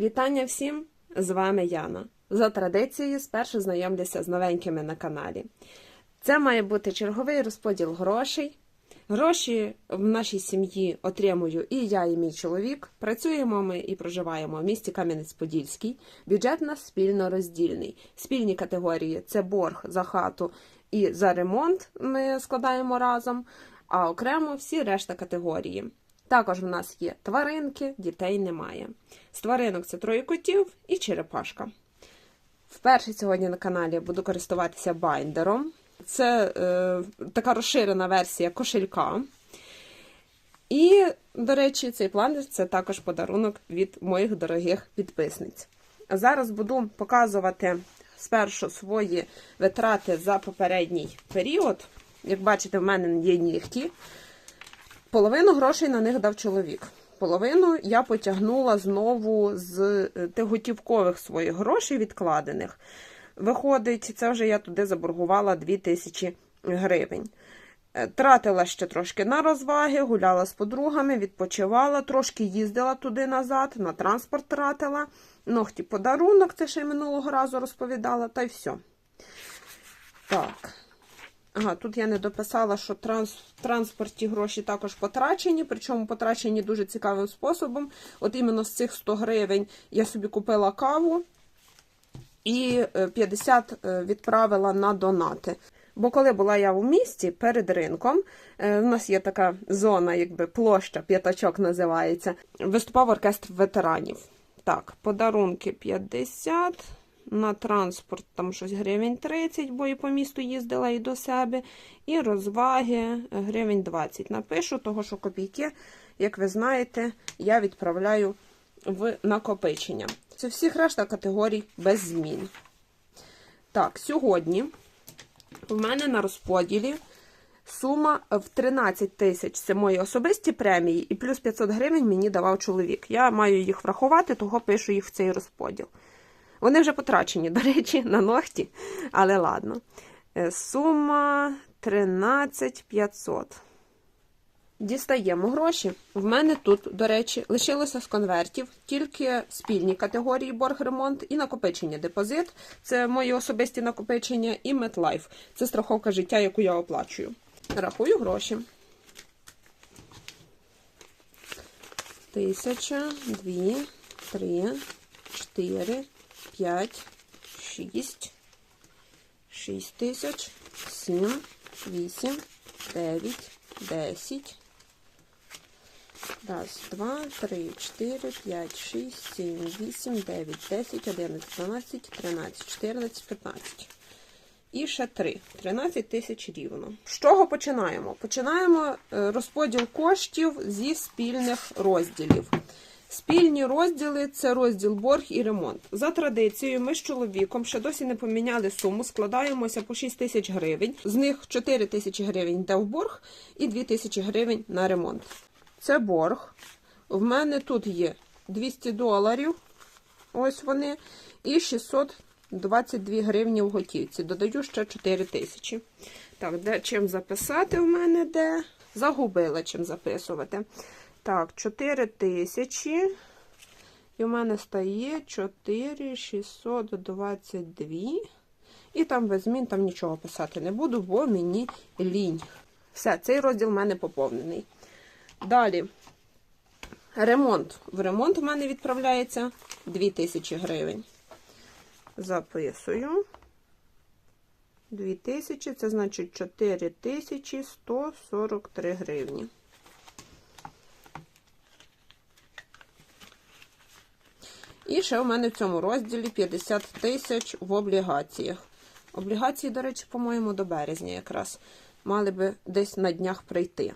Вітання всім! З вами Яна. За традицією, спершу знайомлюся з новенькими на каналі. Це має бути черговий розподіл грошей. Гроші в нашій сім'ї отримую і я, і мій чоловік. Працюємо ми і проживаємо в місті Кам'янець-Подільський. Бюджет нас спільно роздільний. Спільні категорії це борг за хату і за ремонт. Ми складаємо разом, а окремо всі решта категорії. Також в нас є тваринки, дітей немає. З тваринок це троє котів і черепашка. Вперше сьогодні на каналі буду користуватися байндером. Це е, така розширена версія кошелька. І, до речі, цей планер це також подарунок від моїх дорогих підписниць. Зараз буду показувати спершу свої витрати за попередній період. Як бачите, в мене є нігті. Половину грошей на них дав чоловік. Половину я потягнула знову з е, тих готівкових своїх грошей відкладених. Виходить, це вже я туди заборгувала 2000 гривень. Е, Тратила ще трошки на розваги, гуляла з подругами, відпочивала, трошки їздила туди-назад, на транспорт тратила. Ногті подарунок, це ще й минулого разу розповідала, та й все. Так. Ага, тут я не дописала, що транс, в транспорті гроші також потрачені, причому потрачені дуже цікавим способом. От іменно з цих 100 гривень я собі купила каву і е, 50 е, відправила на донати. Бо коли була я у місті перед ринком, е, у нас є така зона, якби площа, п'ятачок називається, виступав оркестр ветеранів. Так, подарунки 50, на транспорт там щось гривень 30, бо і по місту їздила і до себе. І розваги гривень 20. Напишу, того що копійки, як ви знаєте, я відправляю в накопичення. Це всіх решта категорій без змін. Так, сьогодні в мене на розподілі сума в 13 тисяч. Це мої особисті премії, і плюс 500 гривень мені давав чоловік. Я маю їх врахувати, того пишу їх в цей розподіл. Вони вже потрачені, до речі, на ногті, але ладно. Е, Сума 13 500. Дістаємо гроші. В мене тут, до речі, лишилося з конвертів тільки спільні категорії борг ремонт і накопичення депозит. Це мої особисті накопичення, і MetLife. Це страховка життя, яку я оплачую. Рахую гроші. Тисяча, дві, три, чотири, п'ять, шість, шість тисяч, сім, вісім, дев'ять, десять. Раз, два, три, чотири, п'ять, шість, сім, вісім, дев'ять, десять, одинадцять, дванадцять, тринадцять, чотирнадцять, п'ятнадцять. І ще три. 13 тисяч рівно. З чого починаємо? Починаємо е, розподіл коштів зі спільних розділів. Спільні розділи це розділ борг і ремонт. За традицією, ми з чоловіком ще досі не поміняли суму, складаємося по 6 тисяч гривень. З них 4 тисячі гривень йде в борг і 2 тисячі гривень на ремонт. Це борг. В мене тут є 200 доларів. Ось вони. І 622 гривні в готівці. Додаю ще 4 тисячі. Так, де чим записати в мене де? Загубила чим записувати. Так, 4 тисячі. І в мене стає 4622. І там без змін там нічого писати не буду, бо мені лінь. Все, цей розділ в мене поповнений. Далі. Ремонт. В ремонт в мене відправляється 2000 гривень. Записую. 2000, це значить 4143 гривні. І ще у мене в цьому розділі 50 тисяч в облігаціях. Облігації, до речі, по-моєму, до березня якраз мали би десь на днях прийти.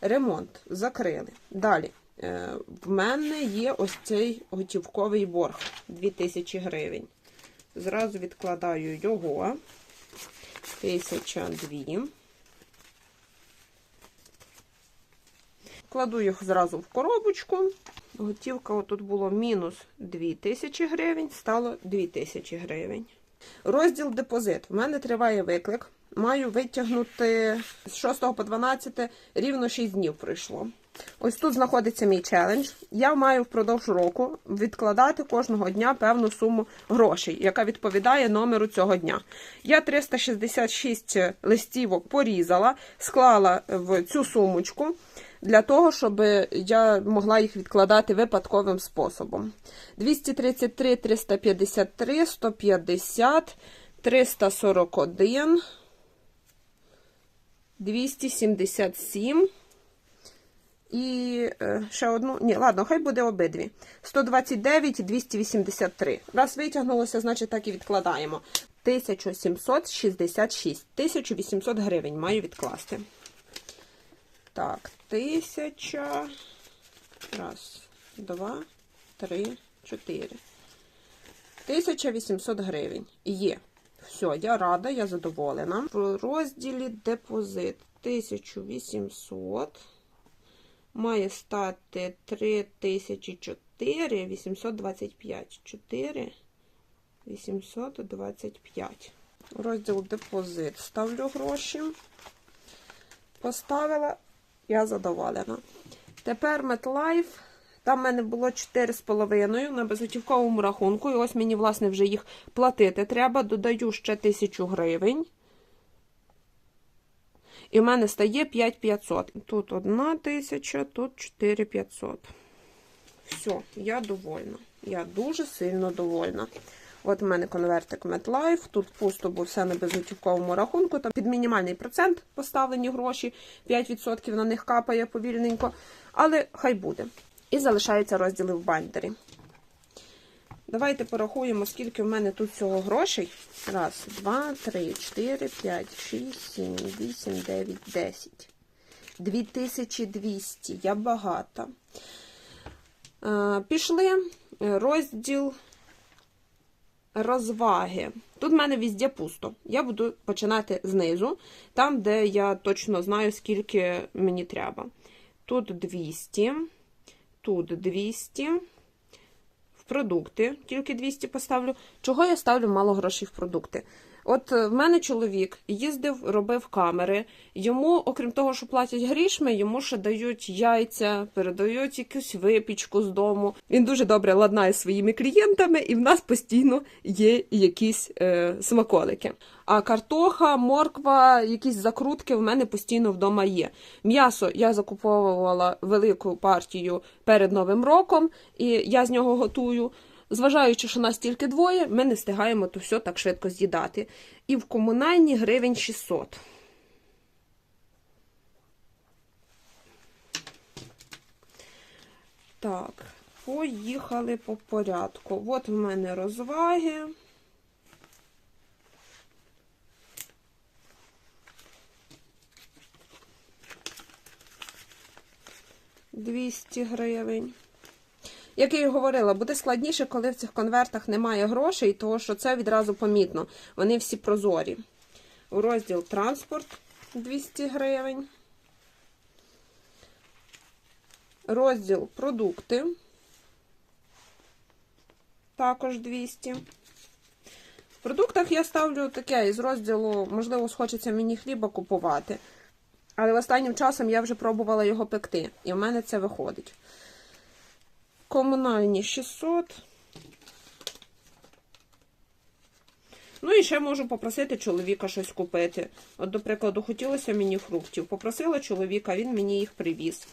Ремонт закрили. Далі. е, В мене є ось цей готівковий борг 2000 гривень. Зразу відкладаю його. 1002. Кладу їх зразу в коробочку. Готівка тут було мінус 2000 гривень, стало 2000 гривень. Розділ депозит. У мене триває виклик. Маю витягнути з 6 по 12 рівно 6 днів пройшло. Ось тут знаходиться мій челендж. Я маю впродовж року відкладати кожного дня певну суму грошей, яка відповідає номеру цього дня. Я 366 листівок порізала, склала в цю сумочку для того, щоб я могла їх відкладати випадковим способом. 233, 353, 150, 341, 277. І е, ще одну. Ні, ладно, хай буде обидві. 129 283. Раз витягнулося, значить так і відкладаємо. 1766. 1800 гривень маю відкласти. Так, 1000. Раз, два, три, чотири. 1800 гривень. Є. Все, я рада, я задоволена. В розділі депозит 1800 має стати 3004 825. 4 825. Розділ депозит. Ставлю гроші. Поставила, я задоволена. Тепер MetLife. Там в мене було 4,5 на безготівковому рахунку. І ось мені, власне, вже їх платити треба. Додаю ще 1000 гривень. І в мене стає 5500. Тут 1 тисяча, тут 4500. Все, я довольна. Я дуже сильно довольна. От у мене конвертик MetLife, тут пусто, бо все на безготівковому рахунку. Там під мінімальний процент поставлені гроші, 5% на них капає повільненько. Але хай буде. І залишаються розділи в бандері. Давайте порахуємо, скільки в мене тут всього грошей. Раз, два, три, чотири, п'ять, шість, сім, вісім, дев'ять, десять. 2200. Я багата. Е, Пішли. Розділ розваги. Тут в мене везде пусто. Я буду починати знизу, там, де я точно знаю, скільки мені треба. Тут 200, тут 200. В продукти, тільки 200 поставлю. Чого я ставлю мало грошей в продукти? От е, в мене чоловік їздив, робив камери. Йому, окрім того, що платять грішми, йому ще дають яйця, передають якусь випічку з дому. Він дуже добре ладнає своїми клієнтами, і в нас постійно є якісь е, смаколики. А картоха, морква, якісь закрутки в мене постійно вдома є. М'ясо я закуповувала велику партію перед Новим роком, і я з нього готую. Зважаючи, що нас тільки двоє, ми не встигаємо то все так швидко з'їдати. І в комунальні гривень 600. Так, поїхали по порядку. От в мене розваги. Двісті гривень. Як я і говорила, буде складніше, коли в цих конвертах немає грошей, тому що це відразу помітно. Вони всі прозорі. У розділ транспорт 200 гривень. Розділ продукти. Також 200. В продуктах я ставлю таке із розділу, можливо, схочеться мені хліба купувати. Але останнім часом я вже пробувала його пекти, і в мене це виходить. Комунальні 600. Ну і ще можу попросити чоловіка щось купити. От, до прикладу, хотілося мені фруктів. Попросила чоловіка, він мені їх привіз.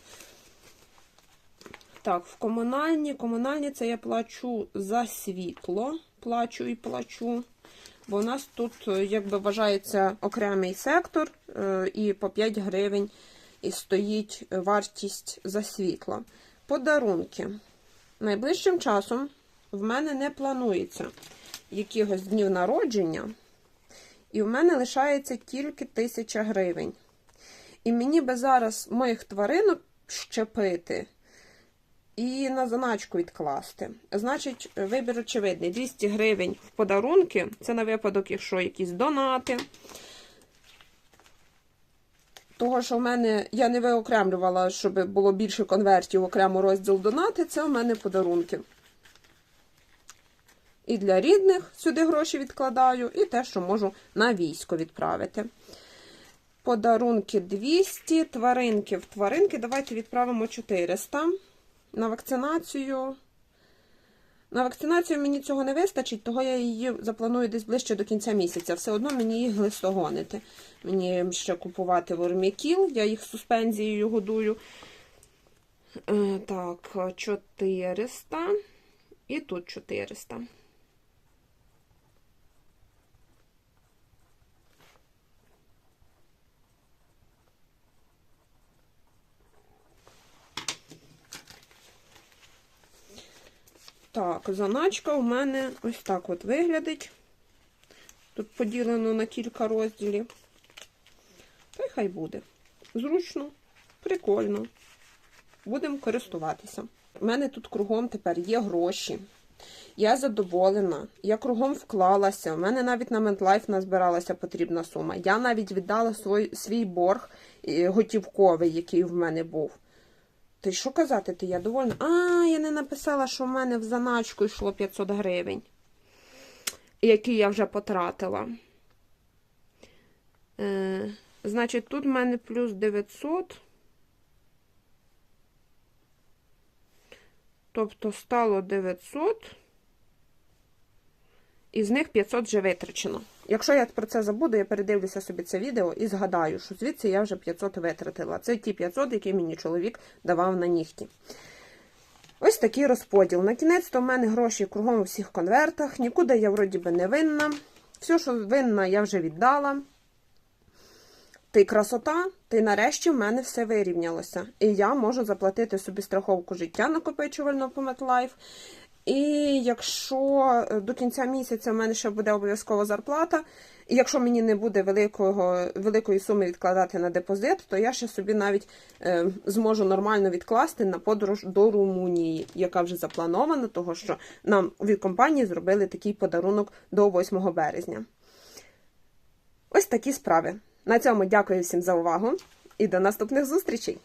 Так, в комунальні. Комунальні це я плачу за світло. Плачу і плачу. Бо у нас тут, якби вважається, окремий сектор, е, і по 5 гривень і стоїть вартість за світло. Подарунки. Найближчим часом в мене не планується якихось днів народження, і в мене лишається тільки 1000 гривень. І мені би зараз моїх тваринок щепити і на заначку відкласти. Значить, вибір очевидний: 200 гривень в подарунки. Це на випадок, якщо якісь донати. Того, що в мене я не виокремлювала, щоб було більше конвертів, окремо розділ донати, це в мене подарунки. І для рідних сюди гроші відкладаю, і те, що можу на військо відправити. Подарунки 200, тваринки в тваринки. Давайте відправимо 400 на вакцинацію. На вакцинацію мені цього не вистачить, того я її запланую десь ближче до кінця місяця. Все одно мені їх глистогонити. Мені ще купувати вормікіл, я їх суспензією годую. Е, Так, 400. І тут 400. Так, заначка у мене ось так от виглядить. Тут поділено на кілька розділів. Та й хай буде. Зручно, прикольно. Будемо користуватися. У мене тут кругом тепер є гроші. Я задоволена, я кругом вклалася. У мене навіть на Ментлайф назбиралася потрібна сума. Я навіть віддала свій, свій борг е, готівковий, який в мене був. Ти що казати, ти я довольна? А, я не написала, що в мене в заначку йшло 500 гривень, які я вже потратила. Е, значить, тут в мене плюс 900. Тобто стало 900. Із них 500 вже витрачено. Якщо я про це забуду, я передивлюся собі це відео і згадаю, що звідси я вже 500 витратила. Це ті 500, які мені чоловік давав на нігті. Ось такий розподіл. На кінець то в мене гроші кругом у всіх конвертах. Нікуди я вроді би не винна. Все, що винна, я вже віддала. Й красота, та й нарешті в мене все вирівнялося. І я можу заплатити собі страховку життя накопичувальну по MetLife. І якщо до кінця місяця в мене ще буде обов'язкова зарплата, і якщо мені не буде великого, великої суми відкладати на депозит, то я ще собі навіть е, зможу нормально відкласти на подорож до Румунії, яка вже запланована, того що нам від компанії зробили такий подарунок до 8 березня. Ось такі справи. На цьому дякую всім за увагу і до наступних зустрічей!